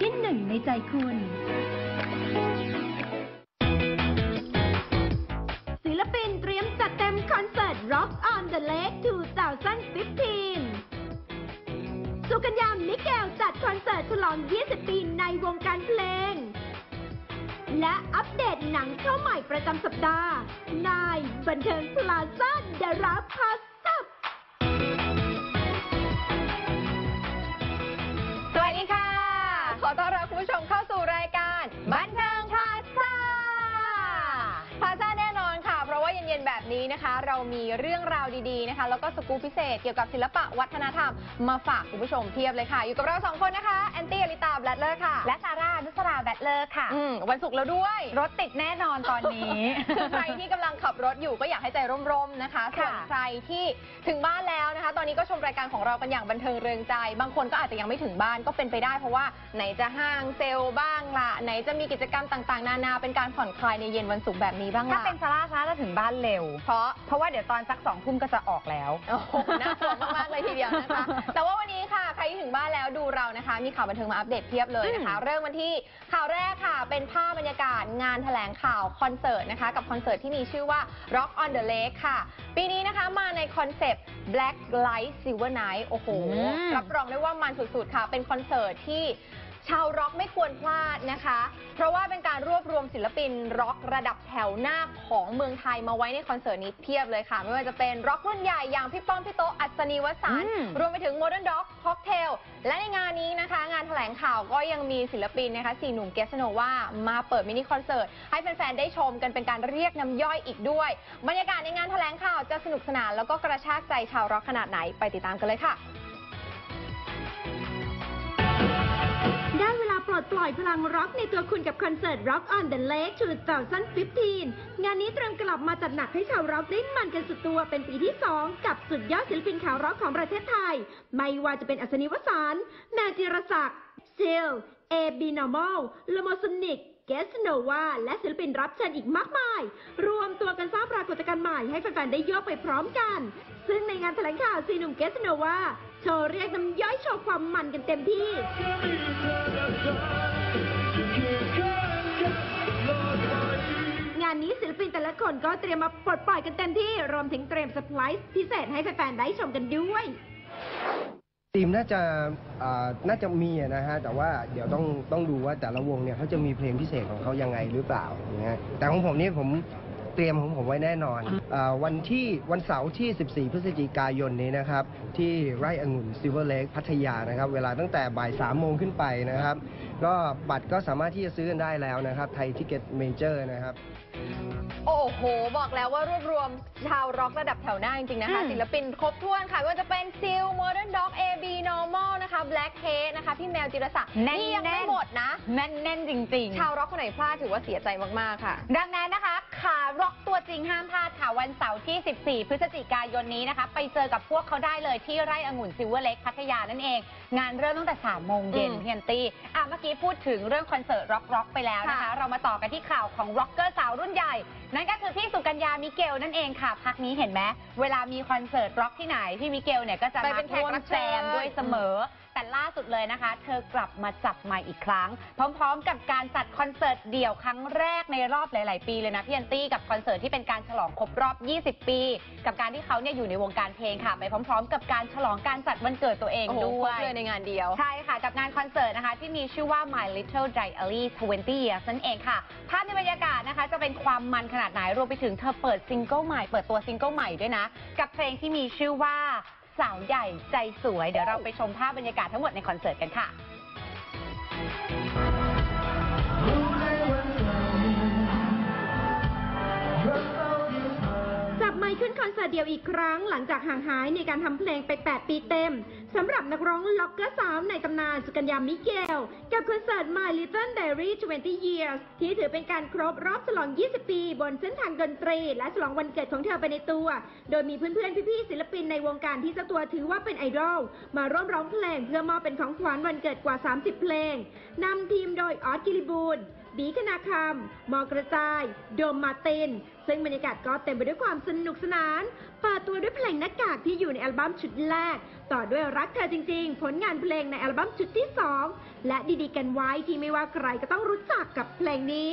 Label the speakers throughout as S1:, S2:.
S1: ที่หนึ่งในใจคุณ ศิลปินเตรียมจัดเต็มคอนเสิร์ต Rock on the Lake 2015 สุกัญญามิเกลจัดคอนเสิร์ตฉลอง 20 ปีในวงการเพลง และอัปเดตหนังเข้าใหม่ประจำสัปดาห์ในบันเทิงพลาซ่าดอะรับพาสั
S2: ส นๆแบบนี้นะคะ เรามีเรื่องราวดีๆนะคะ แล้วก็สกู๊ปพิเศษเกี่ยวกับศิลปะวัฒนธรรมมาฝากคุณผู้ชมเพียบเลยค่ะ อยู่กับเราสองคนนะคะแอนตี้อลิตาแบลดเลอร์ค่ะ
S3: และซาร่านุสราแบตเลอร์ค่ะ
S2: อืมวันศุกร์แล้วด้วย
S3: รถติดแน่นอนตอนนี้
S2: คือใครที่กำลังขับรถอยู่ก็อยากให้ใจร่มๆนะคะ ส่วน
S3: ค่ะ
S2: ใครที่ถึงบ้านแล้วนะคะ ตอนนี้ก็ชมรายการของเรากันอย่างบันเทิงเริงใจ บางคนก็อาจจะยังไม่ถึงบ้านก็เป็นไปได้ เพราะว่าไหนจะห้างเซลล์บ้างละไหนจะมีกิจกรรมต่างๆ นานาเป็นการผ่อนคลายในเย็นวันศุกร์แบบนี้บ้าง
S3: ถ้า
S2: ล่ะ
S3: เป็นซาร่าซาร่าจะถึงบ้านเร็ว
S2: เพราะ
S3: เพราะว่าเดี๋ยวตอนสักสองทุ่มก็จะออกแล้ว
S2: โอ้โหน่ากลัวมากๆเลยทีเดียวนะคะ แต่ว่าวันนี้ค่ะ ใครที่ถึงบ้านแล้วดูเรานะคะ มีข่าวบันเทิงมาอัปเดตเพียบเลยนะคะ เริ่มวันที่ข่าวแรกค่ะ เป็นภาพบรรยากาศงานแถลงข่าวคอนเสิร์ตนะคะ กับคอนเสิร์ตที่มีชื่อว่า Rock on the Lake ค่ะ ปีนี้นะคะมาในคอนเซปต์ Black Light Silver Night โอ้โห
S3: อืม
S2: รับรองได้ว่ามันสุดๆค่ะ เป็นคอนเสิร์ตที่ชาวร็อกไม่ควรพลาดนะคะ เพราะว่าเป็นการรวบรวม ศิลปินร็อกระดับแถวหน้าของเมืองไทยมาไว้ในคอนเสิร์ตนี้เพียบเลยค่ะ ไม่ว่าจะเป็นร็อกรุ่นใหญ่อย่างพี่ป้อมพี่โตะอัศนีวสันต์
S3: อืม
S2: รวมไปถึง Modern Dog Cocktail และในงานนี้นะคะ งานแถลงข่าวก็ยังมีศิลปินนะคะสี่หนุ่มเกสโนว่ามาเปิดมินิคอนเสิร์ต ให้แฟนๆได้ชมกันเป็นการเรียกน้ำย่อยอีกด้วย บรรยากาศในงานแถลงข่าวจะสนุกสนานแล้วก็กระชากใจชาวร็อกขนาดไหนไปติดตามกันเลยค่ะ
S1: ดปล่อยพลังร็อกในตัวคุณกับคอนเสิร์ต Rock on the Lake 2015 งานนี้เตรียมกลับมาจัดหนักให้ชาวร็อกได้มันกันสุดตัวเป็นปีที่ 2 กับสุดยอดศิลปินข่าวร็อกของประเทศไทย ไม่ว่าจะเป็นอัศนีวสานต์แมนจิรศักดิ์ซิลเอบีนอร์มอลลโมซนิก เกสโนวาและศิลปินรับเชิญอีกมากมาย รวมตัวกันสร้างปรากฏการณ์ใหม่ให้แฟนๆ ได้โยกไปพร้อมกัน ซึ่งในงานแถลงข่าวซีหนุ่มเกสโนวาโชว์เรียกน้ำย่อยโชว์ความมันกันเต็มที่ งานนี้ศิลปินแต่ละคนก็เตรียมมาปลดปล่อยกันเต็มที่ รวมถึงเตรียมเซอร์ไพรส์พิเศษให้แฟนๆ ได้ชมกันด้วย
S4: ทีมน่าจะอ่าน่าจะมีอะนะฮะแต่ว่าเดี๋ยวต้องต้องดูว่าแต่ละวงเนี่ยเขาจะมีเพลงพิเศษของเขายังไงหรือเปล่าอย่างเงี้ยแต่ของผมนี่ผมเตรียมของผมไว้แน่นอนอาวันที่วันเสาร์ที่ 14 พฤศจิกายนนี้นะครับ ที่ไร่องุ่นซิลเวอร์เลกพัทยานะครับ เวลาตั้งแต่บ่าย3โมงขึ้นไปนะครับ ก็บัตรก็สามารถที่จะซื้อกันได้แล้วนะครับ ไทยทิเก็ตเมเจอร์นะครับ
S2: โอ้โห บอกแล้วว่ารวบรวมชาวร็อกระดับแถวหน้าจริงๆนะคะ
S3: อืม
S2: ศิลปินครบถ้วนค่ะไม่ว่าจะเป็นซิล Modern Dog AB Normal นะคะ Black h a d นะคะ พี่แมวจิรศักดิ์
S3: แน่นๆ
S2: นี่ยังไม่หมดนะ
S3: แน่นๆจริง
S2: ชาวร็อกคนไหนพลาดถือว่าเสียใจมากๆค่ะ
S3: ๆดังนั้นนะคะ ขาร็อกตัวจริงห้ามพลาดค่ะวันเสาร์ที่ 14 พฤศจิกายนนี้นะคะ ไปเจอกับพวกเขาได้เลยที่ไร่องุ่นซิลเวอร์เล็กพัทยานั่นเอง งานเริ่มตั้งแต่ 3 โมงเย็น
S2: อืม
S3: เพียนตี้อะเมื่อกี้พูดถึงเรื่องคอนเสิร์ตร็อกร็อกไปแล้วนะคะ
S2: ค่ะ
S3: เรามาต่อกันที่ข่าวของร็อกเกอร์สาวรุ่นใหญ่ นั่นก็คือพี่สุกัญญามิเกลนั่นเองค่ะพักนี้เห็นไหมเวลามีคอนเสิร์ตร็อกที่ไหนพี่มิเกลเนี่ยก็จะ
S2: ไป
S3: มา
S2: เป็นแขก
S3: ร่วม
S2: รับ
S3: แจ
S2: เชิญ
S3: มด้วยเสมอ แต่ล่าสุดเลยนะคะ เธอกลับมาจับไมค์อีกครั้ง พร้อมๆ กับการจัดคอนเสิร์ตเดี่ยวครั้งแรกในรอบหลาย ๆ ปีเลยนะพี่แอนตี้กับคอนเสิร์ตที่เป็นการฉลองครบรอบ 20 ปี กับการที่เขาเนี่ยอยู่ในวงการเพลงค่ะ ไปพร้อม ๆ กับการฉลองการจัดวันเกิดตัวเอง
S2: โอ้โห
S3: ด้
S2: คร
S3: ว
S2: บ
S3: ย
S2: เลยในงานเดียว
S3: ใช่ค่ะ กับงานคอนเสิร์ตนะคะ ที่มีชื่อว่า My Little Diary 20 Years นั่นเองค่ะ ภาพในบรรยากาศนะคะ จะเป็นความมันขนาดไหน รวมไปถึงเธอเปิดซิงเกิลใหม่ เปิดตัวซิงเกิลใหม่ด้วยนะ กับเพลงที่มีชื่อว่า สาวใหญ่ใจสวย เดี๋ยวเราไปชมภาพบรรยากาศทั้งหมดในคอนเสิร์ตกันค่ะ
S1: เดียวอีกครั้งหลังจากห่างหายในการทำเพลงไป 8 ปีเต็มสำหรับนักร้องล็อกเกอร์สาวในตำนานสุกัญญามิเกล กับคอนเสิร์ต My Little Diary 20 Years ที่ถือเป็นการครบรอบฉลอง 20 ปี บนเส้นทางดนตรี และฉลองวันเกิดของเธอไปในตัว โดยมีเพื่อนๆ พี่ๆ ศิลปินในวงการที่เจ้าตัวถือว่าเป็นไอดอลมาร่วมร้องเพลงเพื่อมอบเป็นของขวัญวันเกิดกว่า 30 เพลงนำทีมโดยออสกิริบูล บีคณาคำมอกระจาย โดมมาติน ซึ่งบรรยากาศก็เต็มไปด้วยความสนุกสนาน เปิดตัวด้วยเพลงหน้ากากที่อยู่ในอัลบั้มชุดแรก ต่อด้วยรักเธอจริง ๆ ผลงานเพลงในอัลบั้มชุดที่ 2 และดีๆ กันไว้ที่ไม่ว่าใครก็ต้องรู้จักกับเพลงนี้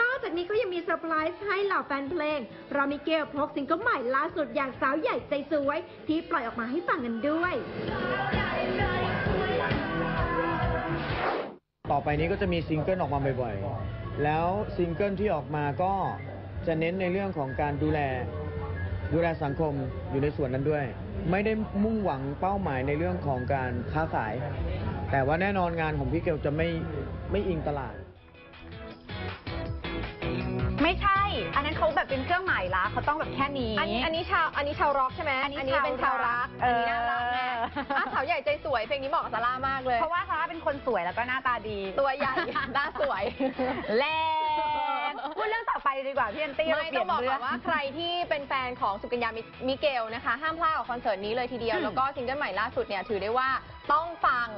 S1: นอกจากนี้ก็ยังมีเซอร์ไพรส์ให้เหล่าแฟนเพลงรามิเกลพกซิงเกิลใหม่ล่าสุดอย่างสาวใหญ่ใจสวย ที่ปล่อยออกมาให้ฟังกันด้วย
S5: ต่อไปนี้ก็จะมีซิงเกิลออกมาบ่อยๆ แล้วซิงเกิลที่ออกมาก็จะเน้นในเรื่องของการดูแลดูแลสังคมอยู่ในส่วนนั้นด้วย ไม่ได้มุ่งหวังเป้าหมายในเรื่องของการค้าขาย แต่ว่าแน่นอนงานของพี่เกลจะไม่ไม่อิงตลาด
S3: อันนั้นเขาแบบเป็นเครื่องหมายละเขาต้องแบบแค่นี้
S2: อันนี้อันนี้ชาวอันนี้ชาวร็อกใช่ไหม
S3: อันนี้
S2: เป็นชาวรัก
S3: เอ
S2: อัน
S3: อ
S2: นี้น่ารักแน่อะสาวใหญ่ใจสวยเพลงนี้เหมาะกับซาร่ามากเลย
S3: เพราะว่าซาร่าเป็นคนสวยแล้วก็หน้าตาดี
S2: ตัวใหญ่ หน้าสวย
S3: แรงพูดเรื่องต่อไปดีกว่าพี่แอนตี้
S2: ไม่
S3: เราเป
S2: ต้
S3: ลี่
S2: อยง
S3: น
S2: บอก
S3: เรื่
S2: ก่
S3: อ
S2: องนว่าใครที่เป็นแฟนของสุกัญญามิมิเกลนะคะ ห้ามพลาดกับคอนเสิร์ตนี้เลยทีเดียวแล้วก็ซิงเกิลใหม่ล่าสุดเนี่ยถือได้ว่าต้องฟัง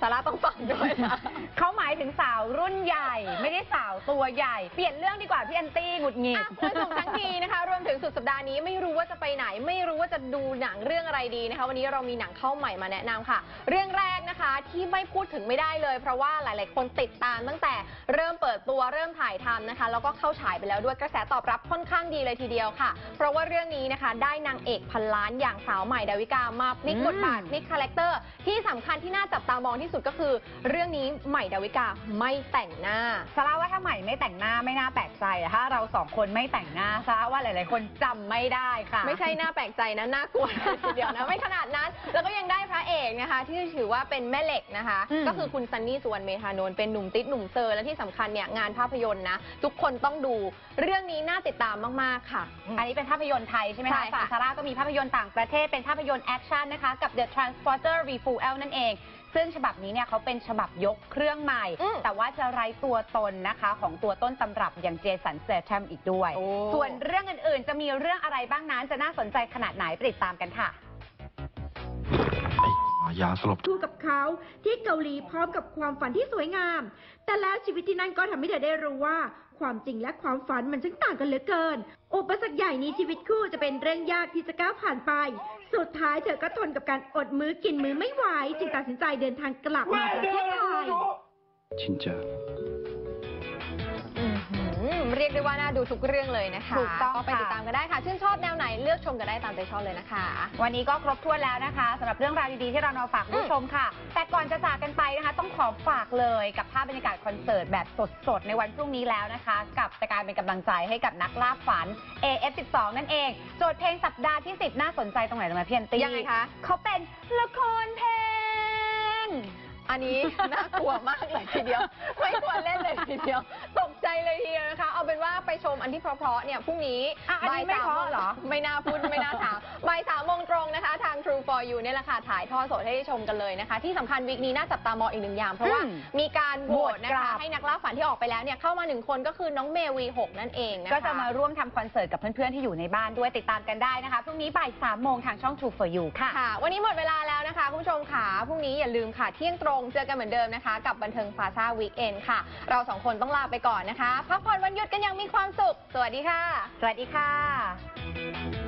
S2: ซาร่าต้องฟังด้วยนะ
S3: เขาหมายถึงสาวรุ่นใหญ่ ไม่ได้สาวตัวใหญ่ เปลี่ยนเรื่องดีกว่าพี่แอนตี้หงุดหงิด
S2: อะคุณผู้ชมทั้งทีนะคะ รวมถึงสุดสัปดาห์นี้ไม่รู้ว่าจะไปไหน ไม่รู้ว่าจะดูหนังเรื่องอะไรดีนะคะ วันนี้เรามีหนังเข้าใหม่มาแนะนำค่ะ เรื่องแรกนะคะที่ไม่พูดถึงไม่ได้เลย เพราะว่าหลาย ๆ คนติดตามตั้งแต่เริ่มเปิดตัวเริ่มถ่ายทำนะคะ แล้วก็เข้าฉายไปแล้วด้วยกระแสตอบรับค่อนข้างดีเลยทีเดียวค่ะ เพราะว่าเรื่องนี้นะคะได้นางเอกพันล้านอย่างสาวใหม่ดาวิกามาพลิกบทบาทพลิกคาแรคเตอร์ที่สำคัญที่น่าจับตามองที่สุดก็คือเรื่องนี้ใหม่ดาวิกาไม่แต่งหน้า
S3: ซาร่าว่าถ้าใหม่ไม่แต่งหน้าไม่น่าแปลกใจอะถ้าเราสองคนไม่แต่งหน้าซาร่าว่าหลาย ๆ คนจำไม่ได้ค่ะ
S2: ไม่ใช่หน้าแปลกใจนะน่ากลัวเลยทีเดียวนะไม่ขนาดนั้น แล้วก็ยังได้พระเอกนะคะ ที่ถือว่าเป็นแม่เหล็กนะคะ
S3: อืม
S2: ก็คือคุณซันนี่สุวรรณเมธานนท์เป็นหนุ่มติดหนุ่มเซอร์และที่สำคัญเนี่ยงานภาพยนตร์นะทุกคนต้องดูเรื่องนี้น่าติดตามมากๆค่ะ
S3: อันนี้เป็นภาพยนตร์ไทยใช่ไหม
S2: ใช่
S3: คะ
S2: ค่ะ
S3: ฝั่งซาร่าก็มีภาพยนตร์ต่างประเทศเป็นภาพยนตร์แอคชั่นนะคะ กับ The Transporter Refuel นั่นเอง ซึ่งฉบับนี้เนี่ยเขาเป็นฉบับยกเครื่องใหม่
S2: อืม
S3: แต่ว่าจะไร้ตัวตนนะคะ ของตัวต้นตำรับอย่างเจสันเซทมอีกด้วย
S2: โอ้
S3: ส่วนเรื่องอื่นๆ จะมีเรื่องอะไรบ้างนั้นจะน่าสนใจขนาดไหนไปติดตามกันค่ะ
S6: ไอ้ยาสลบ
S1: คู่กับเขาที่เกาหลีพร้อมกับความฝันที่สวยงาม แต่แล้วชีวิตที่นั่นก็ทำให้เธอได้รู้ว่า ความจริงและความฝันมันช่างต่างกันเหลือเกิน อุปสรรคใหญ่นี้ชีวิตคู่จะเป็นเรื่องยากที่จะก้าวผ่านไป สุดท้ายเธอก็ทนกับการอดมื้อกินมื้อไม่ไหว จึงตัดสินใจเดินทางกลับมาประเทศไทย
S6: 진짜
S2: อื้อหือ เรียกได้ว่าน่าดูทุกเรื่องเลยนะคะ
S3: ถูกต้อง
S2: ก็ไป
S3: ค่ะ
S2: ติดตามกันได้ค่ะ ชื่นชอบแนวไหนเลือกชมกันได้ตามใจชอบเลยนะคะ
S3: วันนี้ก็ครบถ้วนแล้วนะคะสำหรับเรื่องราวดีๆที่เรานำฝากคุณผู้ชมค่ะ แต่ก่อนจะจากกันไปนะคะ ต้องขอฝากเลยกับภาพบรรยากาศคอนเสิร์ตแบบสดๆ ในวันพรุ่งนี้แล้วนะคะ กับการเป็นกำลังใจให้กับนักล่าฝัน AF12 นั่นเอง โจทย์เพลงสัปดาห์ที่ 10 น่าสนใจตรงไหนรู้ไหมพี่แอนตี้
S2: ยังไงคะ
S3: เขาเป็นละครเพลง
S2: อันนี้น่ากลัวมากเลยทีเดียว ไม่ควรเล่นเลยทีเดียวตก ใจเลยทีเดียวนะคะ เอาเป็นว่าไปชมอันที่เพราะๆเนี่ยพรุ่งนี้
S3: อะอันนี้ไม่
S2: บ่ยส
S3: เพราะเหรอ
S2: ไม่น่าพูดไม่น่าถามบ่ายสามโมงตรงนะคะ ทาง True for You เนี่ยแหละค่ะถ่ายทอดสดให้ได้ชมกันเลยนะคะ ที่สำคัญวีคนี้น่าจับตามองอีกหนึ่งอย่างเพราะว่า
S3: อืม
S2: มีการโหวตนะ
S3: โหวตกลั
S2: คะ
S3: บ
S2: ให้นักล่าฝันที่ออกไปแล้วเนี่ยเข้ามาหนึ่งคนก็คือน้องเมวีหกนั่นเองนะคะ
S3: ก็จะมาร่วมทำคอนเสิร์ตกับเพื่อนๆ ที่อยู่ในบ้านด้วยติดตามกันได้นะคะพรุ่งนี้บ่ายสามโมงทางช่อง True for You ค่ะ
S2: ค่ะ วันนี้หมดเวลาแล้วนะคะ คุณผู้ชมค่ะ พรุ่งนี้อย่าลืมค่ะ เที่ยงตรงเจอกันเหมือนเดิมนะคะ กับบันเทิงฟาซ่าวีคเอนค่ะ เราสองคนต้องลาไปก่อนนะคะ พักผ่อนวันหยุดกันอย่างมีความสุข สวัสดีค่ะ
S3: สวัสดีค่ะ